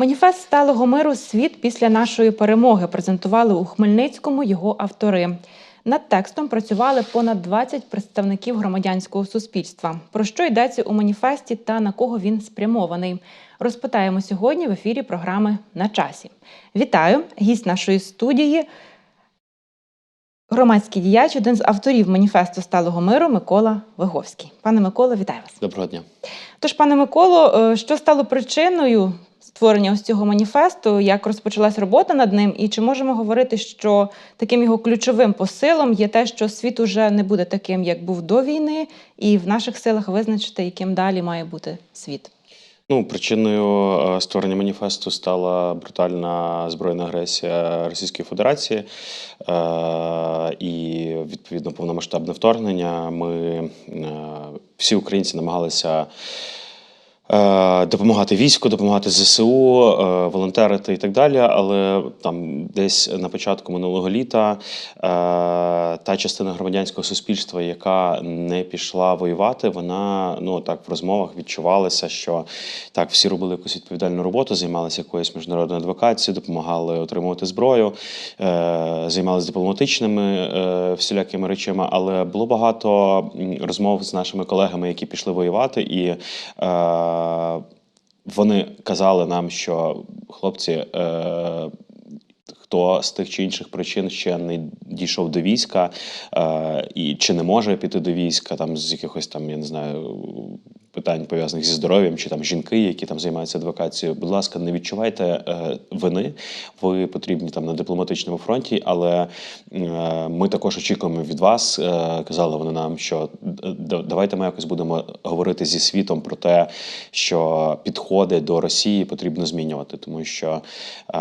Маніфест сталого миру Світ після нашої перемоги презентували у Хмельницькому його автори. Над текстом працювали понад 20 представників громадянського суспільства. Про що йдеться у маніфесті та на кого він спрямований? Розпитаємо сьогодні в ефірі програми на часі. Вітаю! Гість нашої студії. Громадський діяч, один з авторів маніфесту сталого миру Микола Виговський. Пане Миколо, вітаю вас. Доброго дня. Тож, пане Миколо, е, що стало причиною створення ось цього маніфесту? Як розпочалась робота над ним? І чи можемо говорити, що таким його ключовим посилом є те, що світ уже не буде таким, як був до війни, і в наших силах визначити, яким далі має бути світ? Ну, причиною е, створення маніфесту стала брутальна збройна агресія Російської Федерації е, і відповідно повномасштабне вторгнення. Ми е, всі українці намагалися. Е, Допомагати війську, допомагати ЗСУ, е, волонтерити і так далі. Але там десь на початку минулого літа е, та частина громадянського суспільства, яка не пішла воювати, вона ну так в розмовах відчувалася, що так всі робили якусь відповідальну роботу, займалися якоюсь міжнародною адвокацією, допомагали отримувати зброю, займалися дипломатичними всілякими речами. Але було багато розмов з нашими колегами, які пішли воювати, і вони казали нам, що хлопці. Е, Хто з тих чи інших причин ще не дійшов до війська е, і чи не може піти до війська, там з якихось там, я не знаю, питань пов'язаних зі здоров'ям, чи там жінки, які там займаються адвокацією. Будь ласка, не відчувайте е, вини. Ви потрібні там на дипломатичному фронті, але е, ми також очікуємо від вас. Е, казали вони нам, що д- давайте ми якось будемо говорити зі світом про те, що підходи до Росії потрібно змінювати, тому що е,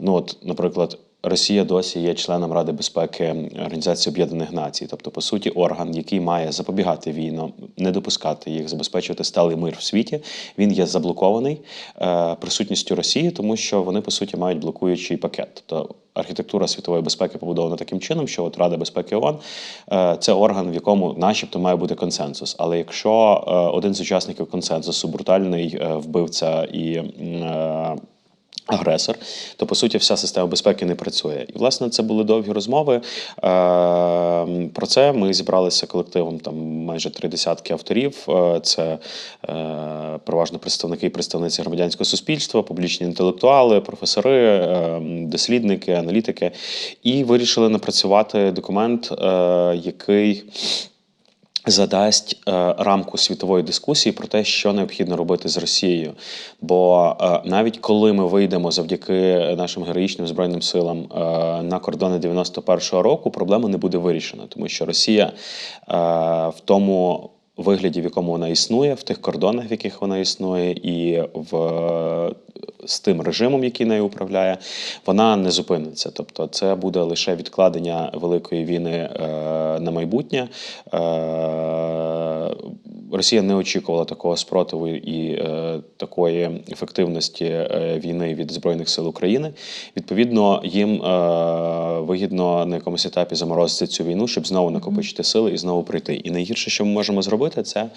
ну от, наприклад. Росія досі є членом Ради безпеки Організації Об'єднаних Націй, тобто, по суті, орган, який має запобігати війнам, не допускати їх, забезпечувати сталий мир в світі. Він є заблокований е, присутністю Росії, тому що вони по суті мають блокуючий пакет. Тобто архітектура світової безпеки побудована таким чином, що от Рада безпеки ООН е, – це орган, в якому, начебто, має бути консенсус. Але якщо е, один з учасників консенсусу брутальний вбивця і агресор, то по суті вся система безпеки не працює. І власне це були довгі розмови. Е, Про це ми зібралися колективом там майже три десятки авторів. Е, Це е, переважно представники і представниці громадянського суспільства, публічні інтелектуали, професори, е, дослідники, аналітики. І вирішили напрацювати документ, е, який задасть е, рамку світової дискусії про те, що необхідно робити з Росією. Бо е, навіть коли ми вийдемо завдяки нашим героїчним збройним силам е, на кордони 91-го року, проблема не буде вирішена, тому що Росія е, в тому. Вигляді, в якому вона існує, в тих кордонах, в яких вона існує, і в з тим режимом, який нею управляє, вона не зупиниться. Тобто, це буде лише відкладення великої війни е, на майбутнє. Росія не очікувала такого спротиву і е, такої ефективності е, війни від збройних сил України. Відповідно, їм е, вигідно на якомусь етапі заморозити цю війну, щоб знову накопичити сили і знову прийти. І найгірше, що ми можемо зробити, це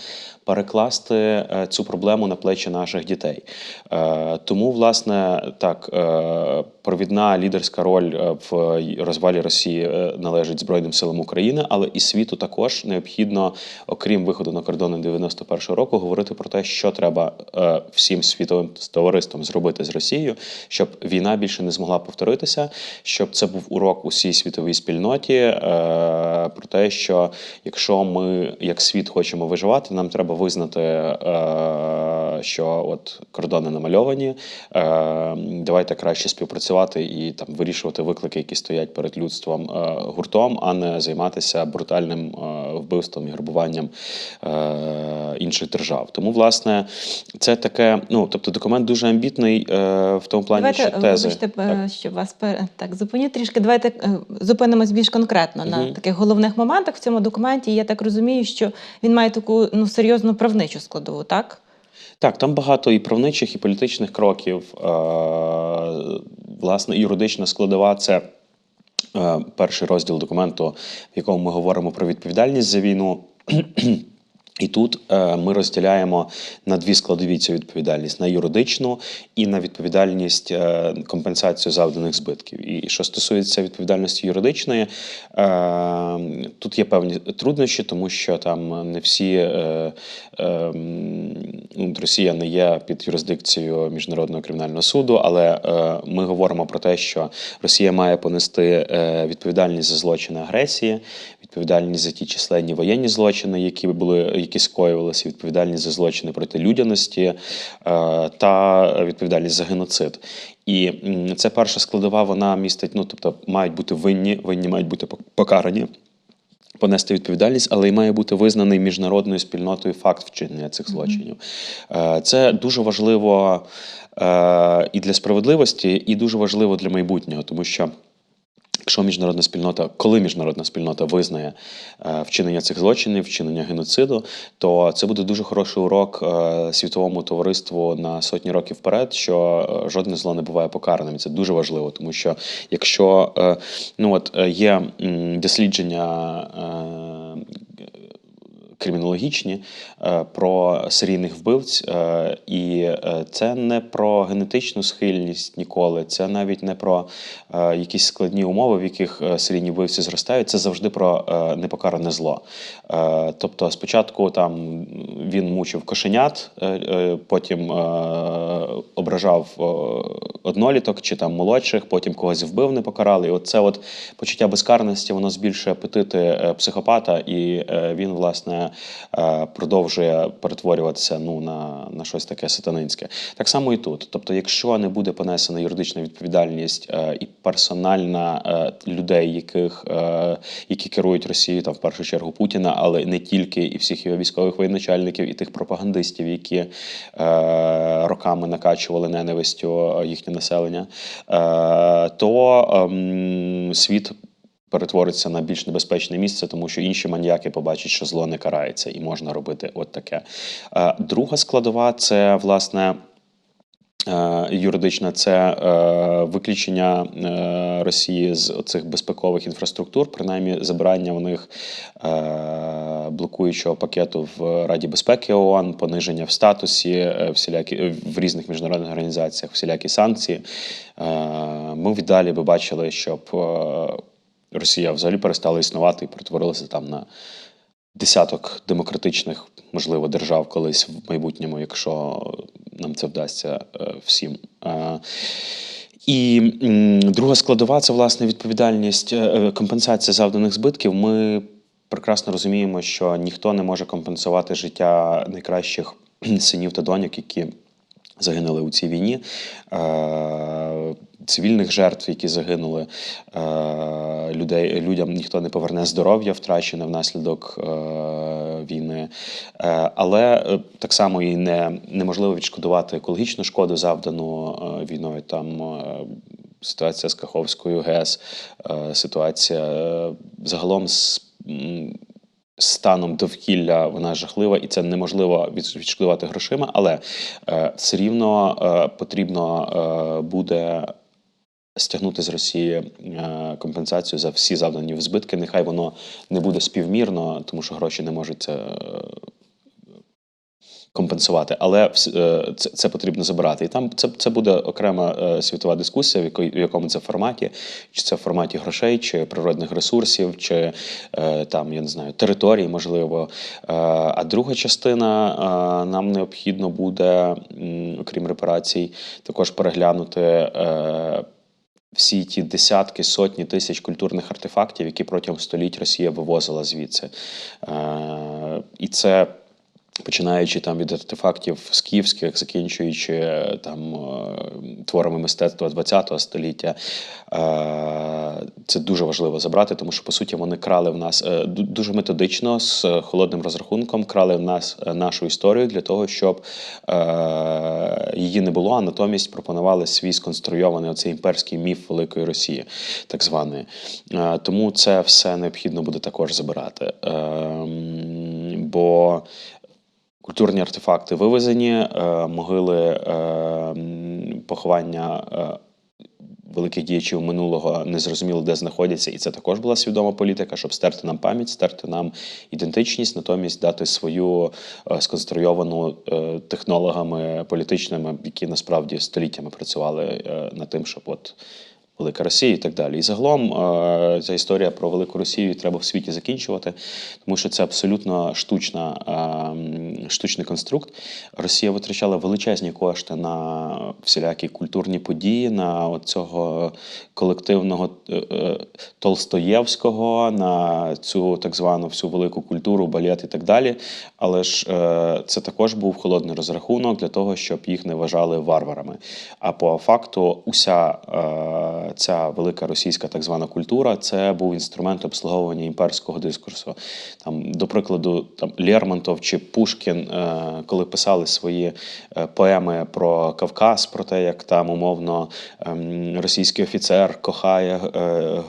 перекласти е, цю проблему на плечі наших дітей. Е, Тому, власне, так, е, провідна лідерська роль е, в розвалі Росії е, належить Збройним силам України, але і світу також необхідно, окрім виходу на кордони 91-го року, говорити про те, що треба е, всім світовим товариством зробити з Росією, щоб війна більше не змогла повторитися, щоб це був урок усій світовій спільноті е, про те, що якщо ми як світ хочемо виживати, нам треба визнати, е, що от кордони намальовані. Е, давайте краще співпрацювати і там вирішувати виклики, які стоять перед людством е, гуртом, а не займатися брутальним е, вбивством і грабуванням е, інших держав. Тому, власне, це таке. Ну тобто, документ дуже амбітний е, в тому плані, Давайте, що тези. вибачте, Так. е, що вас так зупиню трішки. Давайте е, зупинимось більш конкретно на таких головних моментах в цьому документі. Я так розумію, що він має таку ну серйозну правничу складову, так? Так, там багато і правничих, і політичних кроків. Е, Власне, юридична складова це е, перший розділ документу, в якому ми говоримо про відповідальність за війну. І тут е, ми розділяємо на дві складові цю відповідальність: на юридичну і на відповідальність е, компенсацію завданих збитків. І що стосується відповідальності юридичної, е, тут є певні труднощі, тому що там не всі ну, Росія не є під юрисдикцією міжнародного кримінального суду, але ми говоримо про те, що Росія має понести відповідальність за злочини агресії, відповідальність за ті численні воєнні злочини, які були, які скоювалися, відповідальність за злочини проти людяності е, та відповідальність за геноцид. І це перша складова, вона містить, ну тобто мають бути винні, винні мають бути покарані. Понести відповідальність, але й має бути визнаний міжнародною спільнотою факт вчинення цих злочинів. Е, Це дуже важливо е, і для справедливості, і дуже важливо для майбутнього, тому що Якщо міжнародна спільнота, коли міжнародна спільнота визнає е, вчинення цих злочинів, вчинення геноциду, то це буде дуже хороший урок е, світовому товариству на сотні років вперед, що е, жодне зло не буває покараним. Це дуже важливо, тому що якщо ну от є дослідження. Кримінологічні е, про серійних вбивць, е, і е, це не про генетичну схильність ніколи, це навіть не про якісь складні умови, в яких серійні вбивці зростають. Це завжди про непокаране зло. Тобто, спочатку там він мучив кошенят, потім ображав одноліток чи там молодших, потім когось вбив, не покарали. І от це от почуття безкарності, воно збільшує апетити психопата, і він, власне, е, продовжує перетворюватися ну, на, на щось таке сатанинське. Так само і тут. Тобто, якщо не буде понесена юридична відповідальність е, і персональна е, людей, яких, які керують Росією, там в першу чергу Путіна, але не тільки, і всіх його військових воєначальників, і тих пропагандистів, які роками накачували ненавистю їхнє населення, то ем, світ перетвориться на більш небезпечне місце, тому що інші маніяки побачать, що зло не карається, і можна робити от таке. Е, Друга складова це власне. е, Юридична це е, виключення е, Росії з цих безпекових інфраструктур, принаймні забирання в них е, блокуючого пакету в Раді безпеки ООН, пониження в статусі, е, всілякі в різних міжнародних організаціях, всілякі санкції. Е, ми віддалі би бачили, щоб е, Росія взагалі перестала існувати і перетворилася там на десяток демократичних, можливо, держав колись в майбутньому, якщо нам це вдасться е, всім. Е, І друга складова це власне відповідальність е, компенсація завданих збитків. Ми прекрасно розуміємо, що ніхто не може компенсувати життя найкращих синів та доньок, які загинули у цій війні, е, цивільних жертв, які загинули, е, людей, людям ніхто не поверне здоров'я, втрачене внаслідок е, війни. Але так само і не, неможливо відшкодувати екологічну шкоду, завдану війною. Там ситуація з Каховською ГЕС, ситуація загалом з. Станом довкілля вона жахлива, і це неможливо від- відшкодувати грошима, але е, все рівно е, потрібно е, буде стягнути з Росії е, компенсацію за всі завдані збитки. Нехай воно не буде співмірно, тому що гроші не можуть це. Компенсувати, але е, це, це потрібно забирати. І там це, це буде окрема е, світова дискусія, в, якої, в якому це форматі, чи це в форматі грошей, чи природних ресурсів, чи е, там, я не знаю, територій, можливо. А друга частина нам необхідно буде, окрім репарацій, також переглянути. Всі ті десятки, сотні тисяч культурних артефактів, які протягом століть Росія вивозила звідси. І це починаючи там від артефактів скіфських, закінчуючи е, там е, творами мистецтва ХХ століття. Е, Це дуже важливо забрати, тому що по суті вони крали в нас дуже методично з холодним розрахунком, крали в нас нашу історію для того, щоб її не було, а натомість пропонували свій сконструйований оцей імперський міф Великої Росії, так званої. Тому це все необхідно буде також забирати. Ем, Бо Культурні артефакти вивезені, е, могили е, поховання е, великих діячів минулого не зрозуміло, де знаходяться, і це також була свідома політика, щоб стерти нам пам'ять, стерти нам ідентичність, натомість дати свою сконструйовану технологами політичними, які насправді століттями працювали над тим, щоб от. Велика Росія і так далі. І загалом е, ця історія про Велику Росію треба в світі закінчувати, тому що це абсолютно штучна, е, штучний конструкт. Росія витрачала величезні кошти на всілякі культурні події, на цього колективного е, Толстоєвського, на цю так звану всю велику культуру, балет і так далі. Але ж це також був холодний розрахунок для того, щоб їх не вважали варварами. А по факту, уся ця велика російська так звана культура це був інструмент обслуговування імперського дискурсу. Там, до прикладу, там Лермонтов чи Пушкін, е, коли писали свої е, поеми про Кавказ, про те, як там умовно ем, російський офіцер кохає е,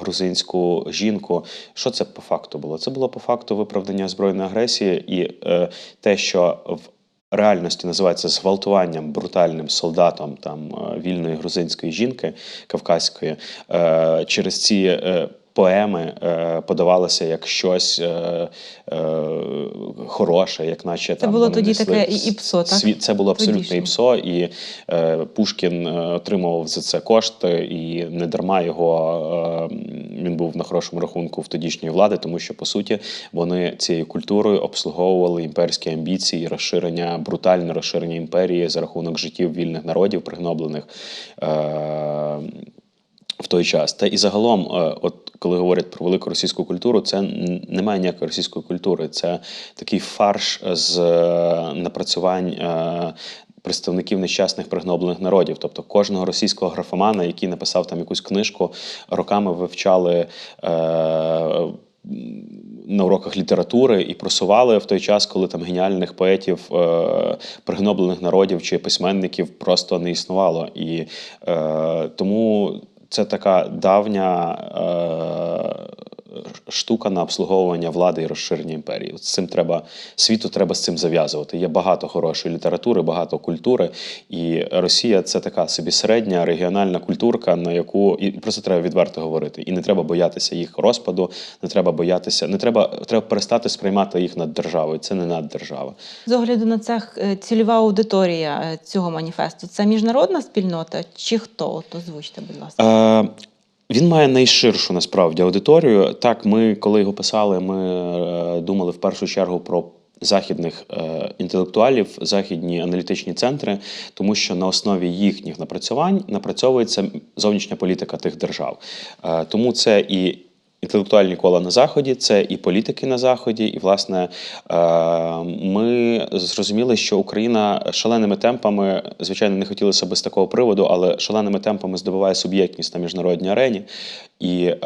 грузинську жінку. Що це по факту було? Це було по факту виправдання збройної агресії і те, що в реальності називається зґвалтуванням брутальним солдатом там е, вільної грузинської жінки кавказької е, через ці. Поеми е, подавалися як щось е, е, хороше, як наче Це там було тоді несли таке і- іпсо, так? світ- Це було абсолютно Тодішнє. іпсо, і е, Пушкін е, отримував за це кошти, і не дарма його е, він був на хорошому рахунку в тодішньої влади, тому що по суті вони цією культурою обслуговували імперські амбіції, розширення, брутальне розширення імперії за рахунок життів вільних народів, пригноблених. Е, в той час. Та і загалом, е, от коли говорять про велику російську культуру, це немає ніякої російської культури. Це такий фарш з е, напрацювань. е, Представників нещасних пригноблених народів, тобто кожного російського графомана, який написав там якусь книжку, роками вивчали е, на уроках літератури і просували в той час, коли там геніальних поетів, е, пригноблених народів чи письменників просто не існувало. І е, тому це така давня е, штука на обслуговування влади і розширення імперії. От з цим треба світу треба з цим зав'язувати. Є багато хорошої літератури, багато культури, і Росія це така собі середня регіональна культурка, на яку і про це треба відверто говорити. І не треба боятися їх розпаду, не треба боятися, не треба треба перестати сприймати їх над державою. Це не наддержава. З огляду на це е, цільова аудиторія е, цього маніфесту це міжнародна спільнота чи хто? От озвучте, будь ласка. Е, він має найширшу насправді аудиторію. Так, ми, коли його писали, ми е, думали в першу чергу про. Західних е, інтелектуалів, західні аналітичні центри, тому що на основі їхніх напрацювань напрацьовується зовнішня політика тих держав. Е, тому це і інтелектуальні кола на заході, це і політики на заході. І, власне, е, ми зрозуміли, що Україна шаленими темпами, звичайно, не хотілося без такого приводу, але шаленими темпами здобуває суб'єктність на міжнародній арені, і е,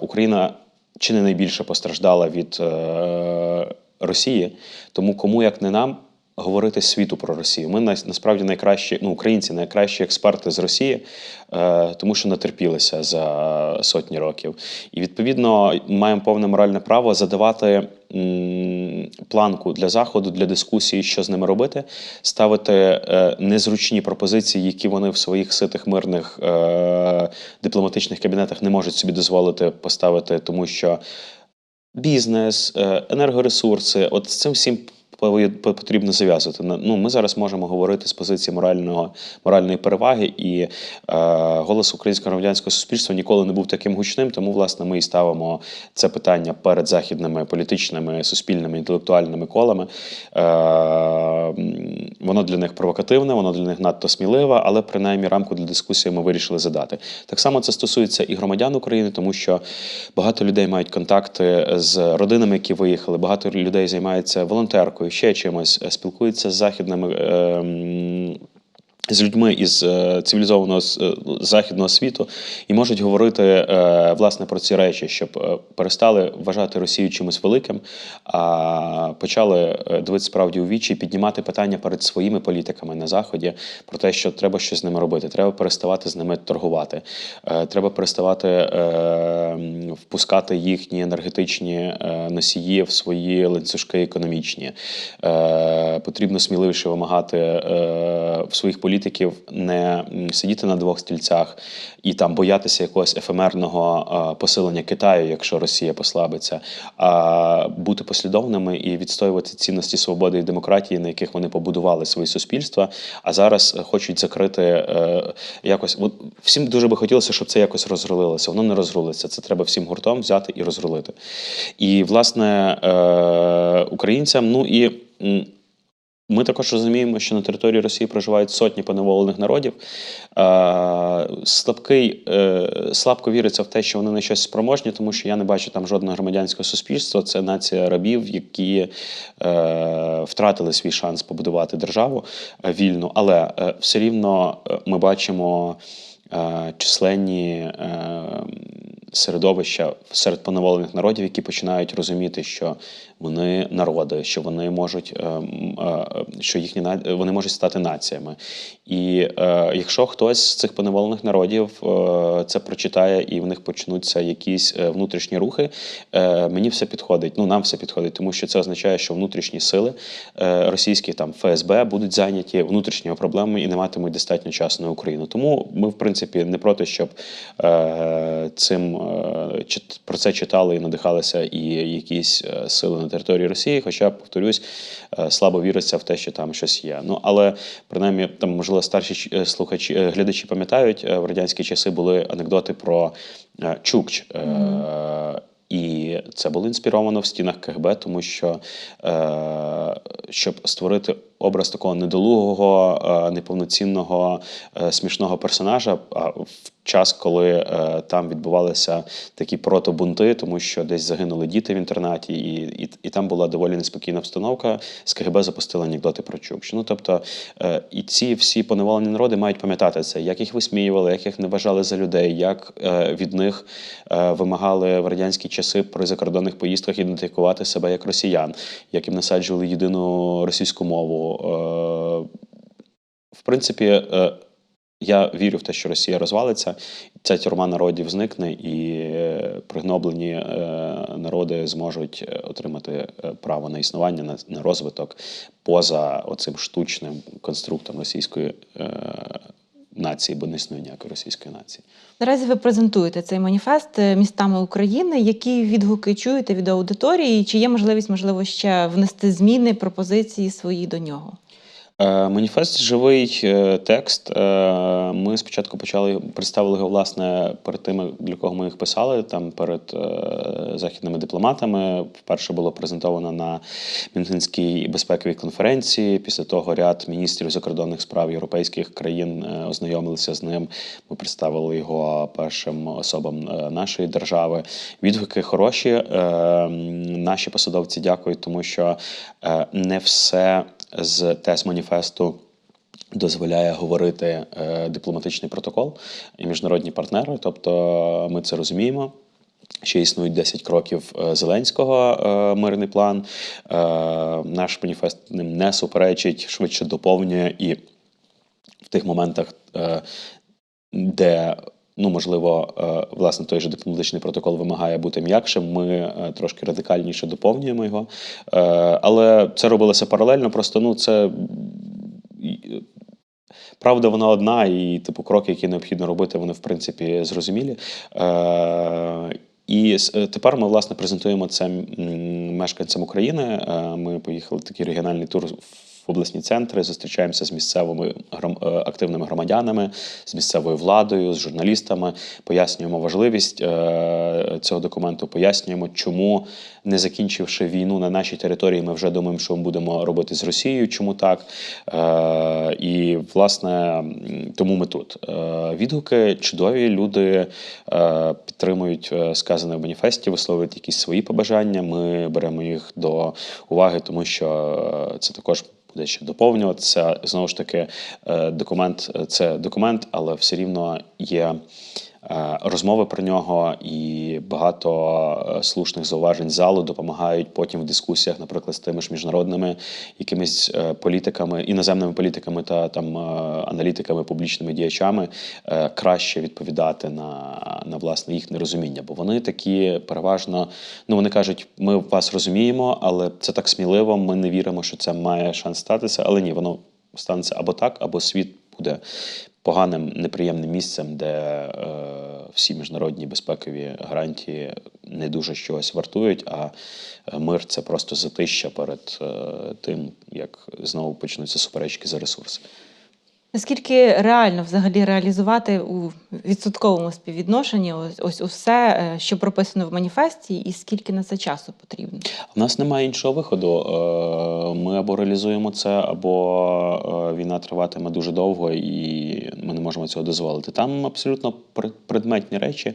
Україна чи не найбільше постраждала від е, Росії. Тому кому як не нам. Говорити світу про Росію. Ми насправді найкращі, ну українці найкращі експерти з Росії, е, тому що натерпілися за сотні років. І відповідно маємо повне моральне право задавати планку для заходу, для дискусії, що з ними робити, ставити е, незручні пропозиції, які вони в своїх ситих мирних е, дипломатичних кабінетах не можуть собі дозволити поставити, тому що бізнес, енергоресурси, от з цим всім потрібно зав'язувати. Ну, ми зараз можемо говорити з позиції морального, моральної переваги, і е, голос українського громадянського суспільства ніколи не був таким гучним, тому, власне, ми і ставимо це питання перед західними політичними, суспільними, інтелектуальними колами. Е, воно для них провокативне, воно для них надто сміливе, але принаймні рамку для дискусії ми вирішили задати. Так само це стосується і громадян України, тому що багато людей мають контакти з родинами, які виїхали. Багато людей займаються волонтеркою, ще чимось, спілкується з західними. З людьми із е, цивілізованого е, західного світу і можуть говорити е, власне про ці речі, щоб перестали вважати Росію чимось великим, а почали дивитися справді у вічі піднімати питання перед своїми політиками на заході про те, що треба щось з ними робити. Треба переставати з ними торгувати. Треба переставати впускати їхні енергетичні носії в свої ланцюжки економічні. Потрібно сміливіше вимагати в своїх політиках політиків не сидіти на двох стільцях і там боятися якогось ефемерного посилення Китаю, якщо Росія послабиться, а бути послідовними і відстоювати цінності свободи і демократії, на яких вони побудували свої суспільства. А зараз хочуть закрити е, якось. Всім дуже би хотілося, щоб це якось розрулилося. Воно не розрулиться. Це треба всім гуртом взяти і розрулити. І власне е, українцям, ну і. Ми також розуміємо, що на території Росії проживають сотні поневолених народів. Слабкий, е, слабко віриться в те, що вони на щось спроможні, тому що я не бачу там жодного громадянського суспільства. Це нація рабів, які е, втратили свій шанс побудувати державу е, вільну. Але все рівно ми бачимо численні середовища серед поневолених народів, які починають розуміти, що вони народи, що вони можуть, е, е, що їхні вони можуть стати націями. І е, якщо хтось з цих поневолених народів це прочитає і в них почнуться якісь внутрішні рухи, мені все підходить. Ну нам все підходить, тому що це означає, що внутрішні сили російські там ФСБ будуть зайняті внутрішніми проблемами і не матимуть достатньо часу на Україну. Тому ми, в принципі, не проти, щоб цим про це читали і надихалися і якісь е, сили на території Росії. Хоча, повторюсь, е, слабо віриться в те, що там щось є. Ну але принаймні там, можливо, старші е, слухачі е, глядачі пам'ятають, е, в радянські часи були анекдоти про е, Чукч. Е, І це було інспіровано в стінах КГБ, тому що е, щоб створити образ такого недолугого, е, неповноцінного, е, смішного персонажа, а в час, коли е, там відбувалися такі протобунти, тому що десь загинули діти в інтернаті, і, і, і там була доволі неспокійна обстановка. З КГБ запустили анекдоти про Чукчу. Ну тобто, і ці всі поневолені народи мають пам'ятати це, як їх висміювали, як їх не вважали за людей, як від них вимагали в радянські часи при закордонних поїздках ідентифікувати себе як росіян, як їм насаджували єдину російську мову. Е, в принципі, е, я вірю в те, що Росія розвалиться, ця тюрма народів зникне, і е, пригноблені народи зможуть отримати право на існування, на, розвиток поза оцим штучним конструктом російської нації, бо не існує ніякої російської нації. Наразі ви презентуєте цей маніфест е, містами України. Які відгуки чуєте від аудиторії? Чи є можливість, можливо, ще внести зміни, пропозиції свої до нього? Е, Маніфест живий е, текст. Е, Ми спочатку почали представили його власне перед тими, для кого ми їх писали, там перед західними дипломатами. Вперше було презентовано на Мюнхенській безпековій конференції. Після того ряд міністрів закордонних справ європейських країн ознайомилися з ним. Ми представили його першим особам нашої держави. Відгуки хороші. Наші посадовці дякують, тому що не все з тез маніфесту. Дозволяє говорити е, дипломатичний протокол і міжнародні партнери. Тобто ми це розуміємо. Ще існують 10 кроків е, Зеленського е, мирний план. Е, наш маніфест ним не суперечить, швидше доповнює і в тих моментах, е, де. Ну, можливо, е, власне, той же дипломатичний протокол вимагає бути м'якшим. Ми е, трошки радикальніше доповнюємо його. Е, Але це робилося паралельно. Просто ну, це правда, вона одна, і типу кроки, які необхідно робити, вони в принципі зрозумілі. І тепер ми власне презентуємо це мешканцям України. Ми поїхали в такий регіональний тур обласні центри, зустрічаємося з місцевими е, активними громадянами, з місцевою владою, з журналістами, пояснюємо важливість е, цього документу, пояснюємо, чому, не закінчивши війну на нашій території, ми вже думаємо, що ми будемо робити з Росією, чому так. Е, І, власне, тому ми тут. Відгуки чудові, люди підтримують сказане в маніфесті, висловлюють якісь свої побажання. Ми беремо їх до уваги, тому що це також буде ще доповнюватися. Знову ж таки, е, документ е, це документ, але все рівно є. Е, Розмови про нього і багато е, слушних зауважень залу допомагають потім в дискусіях, наприклад, з тими ж міжнародними якимись е, політиками, іноземними політиками та там аналітиками, публічними діячами краще відповідати на, на власне їх нерозуміння. Бо вони такі переважно, ну вони кажуть, ми вас розуміємо, але це так сміливо. Ми не віримо, що це має шанс статися. Але ні, воно станеться або так, або світ буде поганим, неприємним місцем, де е, всі міжнародні безпекові гарантії не дуже щось вартують, а е, мир це просто затища перед е, тим, як знову почнуться суперечки за ресурси. Наскільки реально взагалі реалізувати у відсотковому співвідношенні ось, ось усе, е, що прописано в маніфесті, і скільки на це часу потрібно? У нас немає іншого виходу. Е, Ми або реалізуємо це, або е, війна триватиме дуже довго, і ми не можемо цього дозволити. Там абсолютно предметні речі.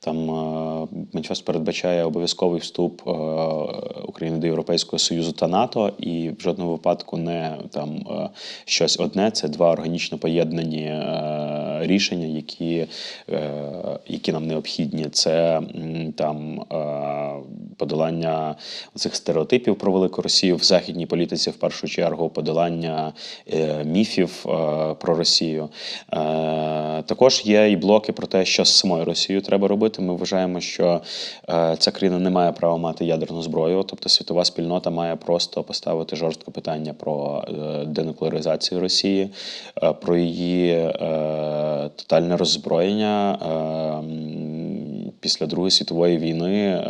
Там маніфест передбачає обов'язковий вступ України до Європейського Союзу та НАТО, і в жодному випадку не там щось одне. Це два органічно поєднані е, рішення, які, е, які нам необхідні. Це там е, подолання цих стереотипів про велику Росію в західній політиці, в першу чергу, подолання міфів про Росію. Також є і блоки про те, що з самою Росією треба робити. Ми вважаємо, що ця країна не має права мати ядерну зброю, тобто світова спільнота має просто поставити жорстке питання про денуклеаризацію Росії, про її е, тотальне роззброєння. Е, Після Другої світової війни е,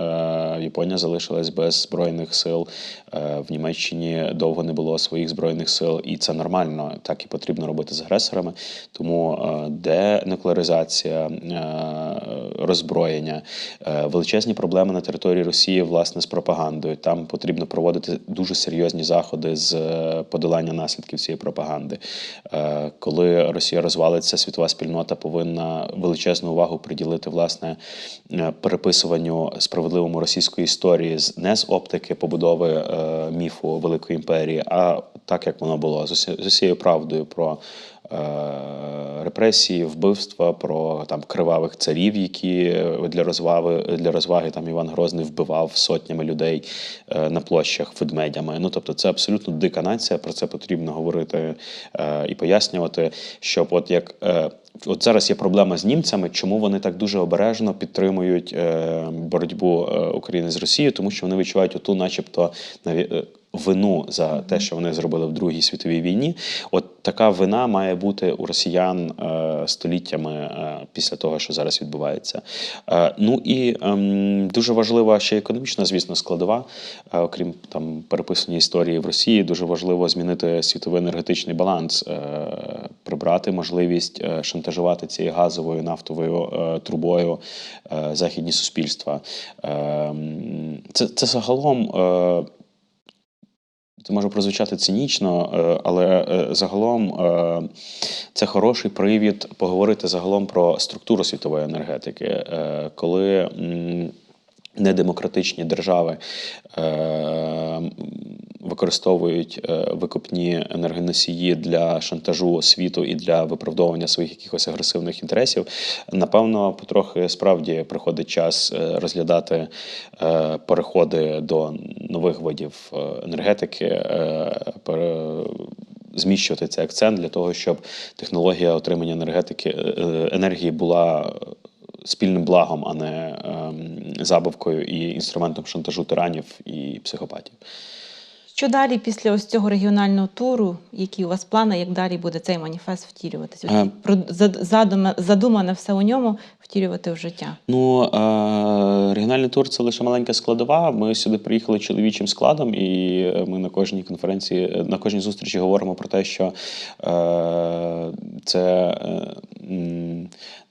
Японія залишилась без збройних сил. Е, в Німеччині довго не було своїх збройних сил, і це нормально. Так і потрібно робити з агресорами. Тому е, денуклеаризація, е, роззброєння, величезні проблеми на території Росії, власне, з пропагандою. Там потрібно проводити дуже серйозні заходи з подолання наслідків цієї пропаганди. Коли Росія розвалиться, світова спільнота повинна величезну увагу приділити власне переписуванню справедливому російської історії з не з оптики побудови е, міфу Великої імперії, а так як воно було з усі- з усією правдою про. е, Репресії, вбивства, про там кривавих царів, які для розваги для розваги там Іван Грозний вбивав сотнями людей е, на площах ведмедями. Ну тобто, це абсолютно дика нація. Про це потрібно говорити і пояснювати, щоб от як. От зараз є проблема з німцями, чому вони так дуже обережно підтримують е, боротьбу е, України з Росією, тому що вони відчувають оту, начебто, наві- е, вину за те, що вони зробили в Другій світовій війні. От така вина має бути у росіян е, століттями е, після того, що зараз відбувається. Е, ну і ем, дуже важлива ще економічна, звісно, складова. Окрім там переписаної історії в Росії, дуже важливо змінити світовий енергетичний баланс, прибрати можливість шантажувати цією газовою нафтовою трубою західні суспільства. Е, це, це загалом. Це може прозвучати цинічно, е, але е, загалом е, це хороший привід поговорити загалом про структуру світової енергетики, коли недемократичні держави е, використовують е, викопні енергоносії для шантажу світу і для виправдовування своїх якихось агресивних інтересів. Напевно, потрохи справді приходить час е, розглядати е, переходи до нових видів е, енергетики. е, Зміщувати цей акцент для того, щоб технологія отримання енергетики енергії була спільним благом, а не ем, забавкою і інструментом шантажу тиранів і психопатів. Що далі після ось цього регіонального туру? Які у вас плани, як далі буде цей маніфест втілюватися? Е. Про зад- задумане все у ньому втілювати в життя. Ну, е, регіональний тур це лише маленька складова. Ми сюди приїхали чоловічим складом, і ми на кожній конференції, е, на кожній зустрічі говоримо про те, що е, це е,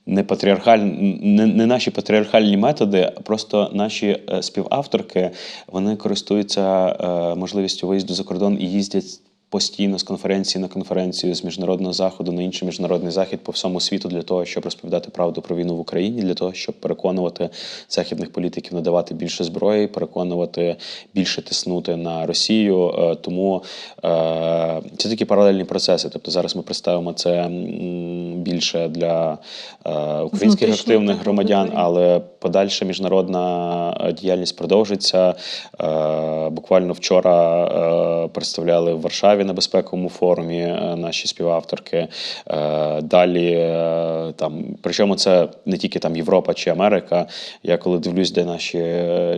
не патріархаль, не, не наші патріархальні методи, а просто наші е, співавторки вони користуються е, можливістю виїзду за кордон і їздять. Постійно з конференції на конференцію, з міжнародного заходу на інший міжнародний захід по всьому світу для того, щоб розповідати правду про війну в Україні, для того, щоб переконувати західних політиків надавати більше зброї, переконувати більше тиснути на Росію. Е, Тому е, це такі паралельні процеси. Тобто зараз ми представимо це більше для е, українських активних громадян, але подальша міжнародна діяльність продовжиться. Буквально вчора представляли в Варшаві Варшаві на безпековому форумі е, наші співавторки. Е, Далі е, там, причому це не тільки там Європа чи Америка. Я коли дивлюсь, де наші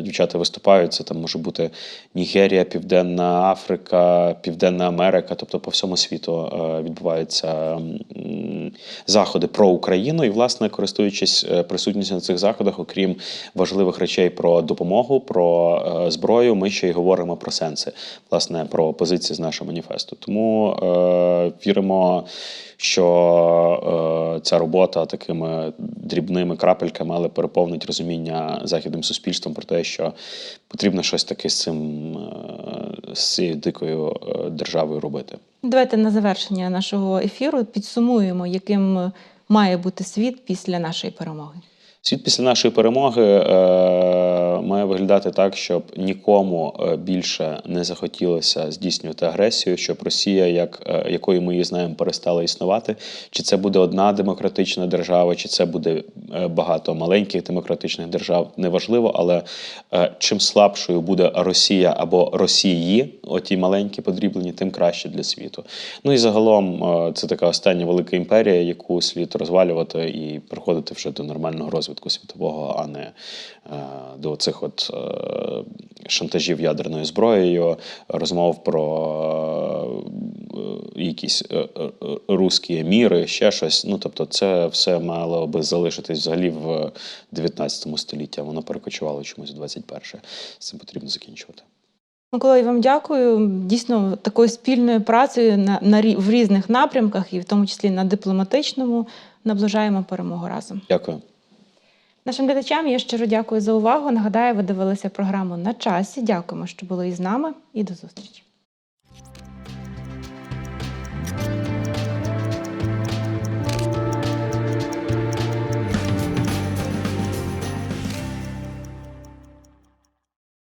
дівчата виступають, це там може бути Нігерія, Південна Африка, Південна Америка, тобто по всьому світу відбуваються заходи про Україну. І, власне, користуючись присутністю на цих заходах, окрім важливих речей про допомогу, про зброю, ми ще й говоримо про сенси, власне, про позиції з нашого маніфесту. Тому е, віримо, що е, ця робота такими дрібними крапельками, але переповнить розуміння західним суспільством про те, що потрібно щось таке з цим е, з цією дикою е, державою робити. Давайте на завершення нашого ефіру підсумуємо, яким має бути світ після нашої перемоги. Світ після нашої перемоги е, має виглядати так, щоб нікому е, більше не захотілося здійснювати агресію, щоб Росія, як, е, якою ми її знаємо, перестала існувати. Чи це буде одна демократична держава, чи це буде е, багато маленьких демократичних держав, неважливо, але чим слабшою буде Росія або Росії, оті маленькі подріблені, тим краще для світу. Ну і загалом це така остання велика імперія, яку слід розвалювати і приходити вже до нормального розвитку світового, а не до цих от е, шантажів ядерною зброєю, розмов про е, якісь е, русські міри, ще щось. Ну тобто, це все мало би залишитись взагалі в 19 столітті, а воно перекочувало чомусь в 21. З цим потрібно закінчувати. Микола, я вам дякую. Дійсно, такою спільною працею на, на в різних напрямках, і в тому числі на дипломатичному, наближаємо перемогу разом. Дякую. Нашим глядачам я щиро дякую за увагу. Нагадаю, ви дивилися програму на часі. Дякуємо, що були із нами, і до зустрічі.